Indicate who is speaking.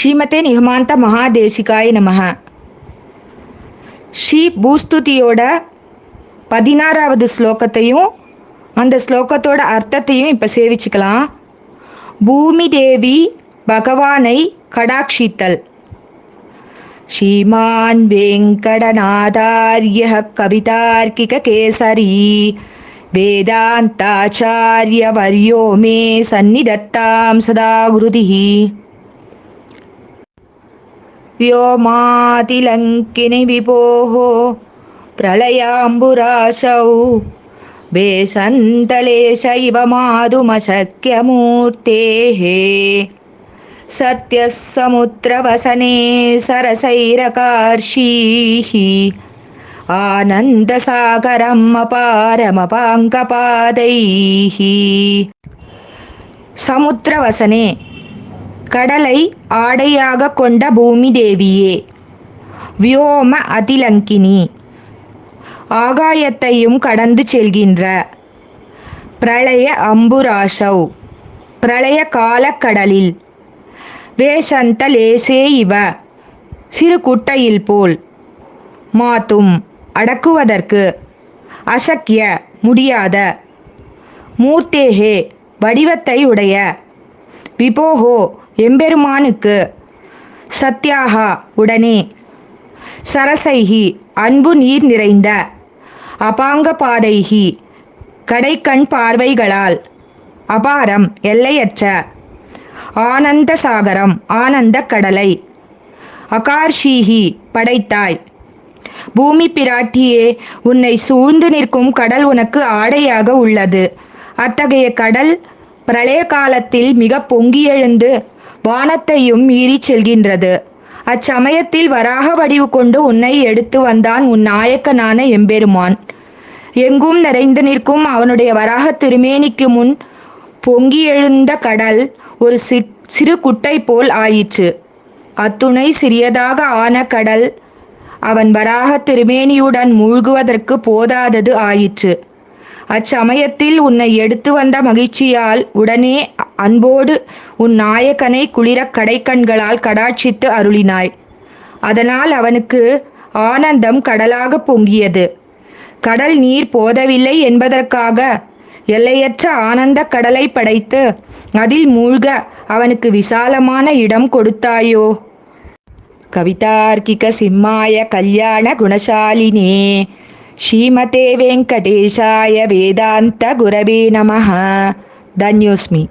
Speaker 1: ஸ்ரீமதே நிகமாந்த மகாதேசிகாய நமக ஸ்ரீ பூஸ்துதியோட பதினாறாவது ஸ்லோகத்தையும் அந்த ஸ்லோகத்தோட அர்த்தத்தையும் இப்போ சேவிச்சுக்கலாம். பூமி தேவி பகவானை கடாட்சித்தல். ஸ்ரீமான் வெங்கடநாதாரிய கவிதார்க்கிக கேசரி. வேதாந்தாச்சாரிய வரியோ மே சந்நிதத்தாம் சதா குருதிஹி. व्योमातिलङ्किनि विभोः प्रलयाम्बुराशौ वेशन्तलेशैव माधुमशक्यमूर्तेः सत्यः समुद्रवसने सरसैरकार्षीः आनन्दसागरम् अपारमपाङ्कपादैः समुद्रवसने கடலை ஆடையாக கொண்ட பூமி தேவியே வியோம அதிலங்கினி ஆகாயத்தையும் கடந்து செல்கின்ற பிரளய அம்புராசவ் பிரளய காலக்கடலில் வேஷந்த லேசே இவ சிறு குட்டையில் போல் மாத்தும் அடக்குவதற்கு அசக்கிய முடியாத மூர்த்தேகே வடிவத்தை உடைய விபோகோ எம்பெருமானுக்கு சத்யாகா உடனே சரசைகி அன்பு நீர் நிறைந்த அபாங்க பாதைகி கடைக்கண் பார்வைகளால் அபாரம் எல்லையற்ற ஆனந்த சாகரம் ஆனந்த கடலை அகார்ஷீகி படைத்தாய். பூமி பிராட்டியே உன்னை சூழ்ந்து நிற்கும் கடல் உனக்கு ஆடையாக உள்ளது. அத்தகைய கடல் பிரளய காலத்தில் மிக பொங்கி எழுந்து வானத்தையும் மீறி செல்கின்றது. அச்சமயத்தில் வராக வடிவு கொண்டு உன்னை எடுத்து வந்தான் உன் நாயக்கனான எம்பெருமான். எங்கும் நிறைந்து நிற்கும் அவனுடைய வராக திருமேனிக்கு முன் பொங்கி எழுந்த கடல் ஒரு சிறு குட்டை போல் ஆயிற்று. அத்துணை சிறியதாக ஆன கடல் அவன் வராக திருமேனியுடன் மூழ்குவதற்கு போதாதது ஆயிற்று. அச்சமயத்தில் உன்னை எடுத்து வந்த மகிழ்ச்சியால் உடனே அன்போடு உன் நாயக்கனை குளிர கடைக்கண்களால் கடாட்சித்து அருளினாய். அதனால் அவனுக்கு ஆனந்தம் கடலாக பொங்கியது. கடல் நீர் போதவில்லை என்பதற்காக எல்லையற்ற ஆனந்த கடலை படைத்து அதில் மூழ்க அவனுக்கு விசாலமான இடம் கொடுத்தாயோ? கவிதார்க்கிக சிம்மாய கல்யாண குணசாலினே. శ్రీమతే వెంకటేశాయ వేదాంత గురవే నమ. ధన్యోస్మి.